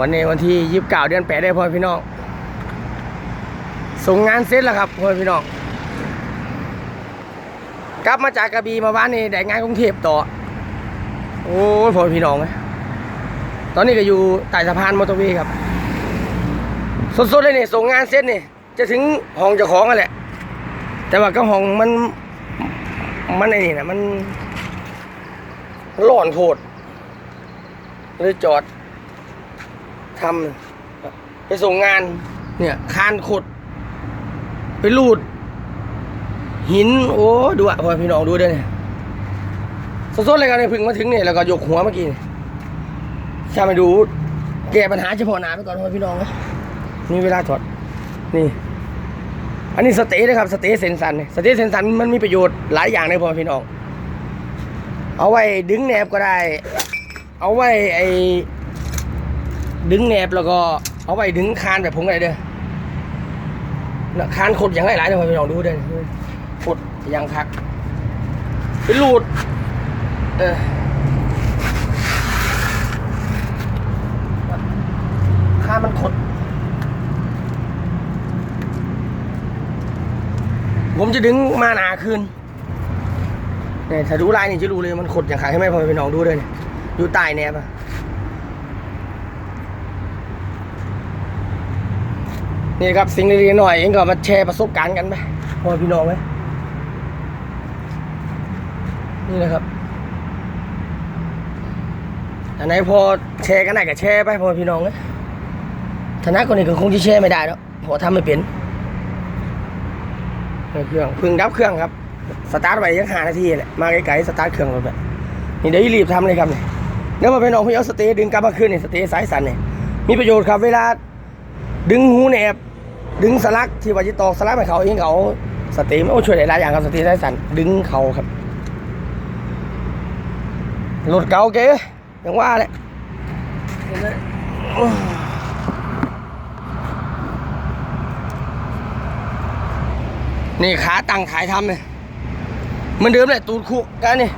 วันนี้วันที่ยีิบเก้าเดือนแปดได้พ่อพี่น้องส่งงานเสร็จแล้วครับพ่อพี่น้องกลับมาจากกระบี่มาบ้านนี่ได้งานกรุงเทพต่อ โอ้พ่อพี่น้องตอนนี้ก็อยู่ใต้สะพานมอเตอร์เวย์ครับสดๆเลยนี่ส่งงานเสร็จนี่จะถึงห้องเจ้าของกันแหละ แต่ว่าก็ห้องมันมันไอ้นี่นะมันร้อนโพดเลยจอด ทำไปส่งงาน เนี่ยคานขุดไปลูด หิน โอ้ดูอะพอพี่น้องดูด้อเนี่ยสดๆเลยกันเนี่ยพึ่งมาถึงเนี่ยแล้วก็ยกหัวเมื่อกี้นี่ใช่มาดู แก้ปัญหาเฉพาะหน้าไปก่อนพอพี่น้องนะนี่เวลาถอดนี่ อันนี้สเต๊นะครับสเต๊เซนสันเนี่ยสเต๊เซนสันมันมีประโยชน์หลายอย่างเลยพ่อพี่น้อง เอาไว้ดึงแหนบก็ได้ เอาไว้ไอ ดึงแหนบแล้วก็เอาไว้ดึงคานแบบผมก็ได้เด้อนะคานขดอย่างหลายเลยพ่อพี่น้องดูเด้อขดอย่างคักเป็นรูดเออคานมันขด ผมจะดึงมาหนาคืนเนี่ยถ้าดูลายนี่จะรู้เลยมันขดอย่างขาให้แม่พ่อพี่น้องดูด้วยเนี่ยอยู่ใต้แนบอะ นี่ครับสิ่งเล็กๆหน่อยเองก็มาแชร์ประสบการณ์กันไปพ่อพี่น้องไหมนี่นะครับอันไหนพอแชร์กันได้ก็แชร์ไปพ่อพี่น้องนะฐานะคนนี้ก็คงจะแชร์ไม่ได้แล้วพราะทำไม่เป็นเครื่องพึ่งดับเครื่องครับ สตาร์ทไว้ยังหานาทีแหละมาไกลๆสตาร์ทเครื่องแบบนี่เดี๋ยวรีบทำเลยครับเนี่ยเดี๋ยวมาเป็นออกพี่เอาสเตย์ดึงกลับมาขึ้นเนี่ยสเตย์สายสันเนี่ยมีประโยชน์ครับ เวลาดึงหูแหนบ ดึงสลักที่ว่าจะตอกสลักให้เขาเองเขาสตย์มันโอ้ช่วยได้หลายอย่างครับสตย์สายสันดึงเขาครับรถเก่าเก๋ยังว่าแหละนี่ขาตั้งขายทำเลยเหมันเดิมเลยตูดคุกันนี่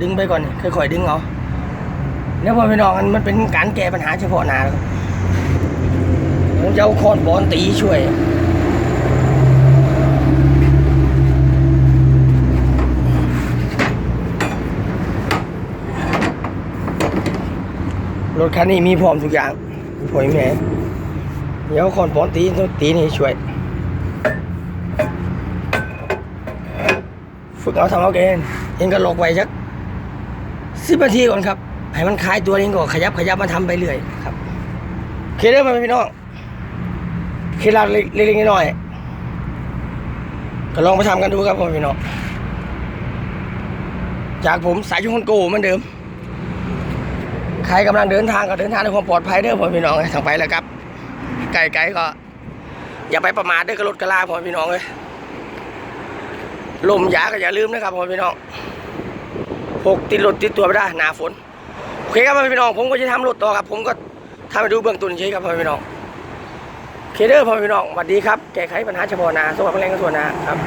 ดึงไปก่อนค่อยๆดึงเอาแล้วพอพี่น้องมันมันเป็นการแก้ปัญหาเฉพาะหน้าแล้วครับผมจะเอาคอนบอลตีช่วยรถคันนี้มีพร้อมทุกอย่างพอยแม่เดี๋ยวคอนบอลตีตีนี่ช่วย ฝึกเอาทำเอาเกณฑ์เองก็ลอกไว้สัก สิบนาทีก่อนครับ ให้มันคลายตัวเองก็ขยับขยับมาทำไปเรื่อยครับเคเด้อมาพี่น้องเคล็ดลับเล็กๆน้อยๆก็ลองไปทำกันดูครับพ่อพี่น้องจากผมสายชุนโกเหมือนเดิม ใครกำลังเดินทางก็เดินทางด้วยความปลอดภัยเด้อพ่อพี่น้องทางไปแล้วครับ ไกลๆก็ อย่าไปประมาทเด้อกับรถกระลาพ่อพี่น้องเลยลมยาก็อย่าลืมนะครับพ่อพี่น้อง หกติดรถติดตัวไม่ได้หนาฝนโอเคครับพ่อพี่น้องผมก็จะทำรถต่อครับ ผมก็ทำไปดูเบื้องต้นเฉยครับพ่อพี่น้องเคเดอพ่อพี่น้องสวัสดีครับแก้ไขปัญหาเฉพาะหน้าสวัสดีแรงกระทรวงนะครับ